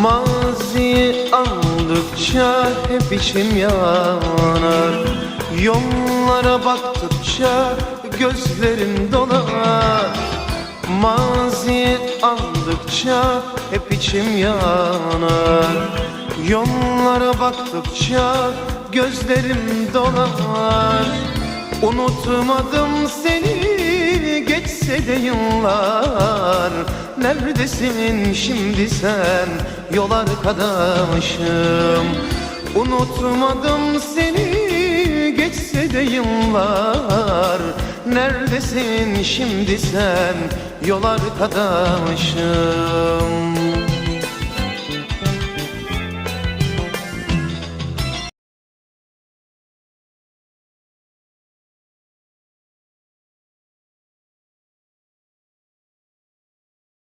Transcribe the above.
Maziyi andıkça hep içim yanar. Yollara baktıkça gözlerim dolar. Maziyi andıkça hep içim yanar. Yollara baktıkça gözlerim dolar. Unutmadım seni geçse de yıllar Neredesin şimdi sen? Yol arkadaşım Unutmadım seni. Geçse de yıllar Neredesin şimdi sen? Yol arkadaşım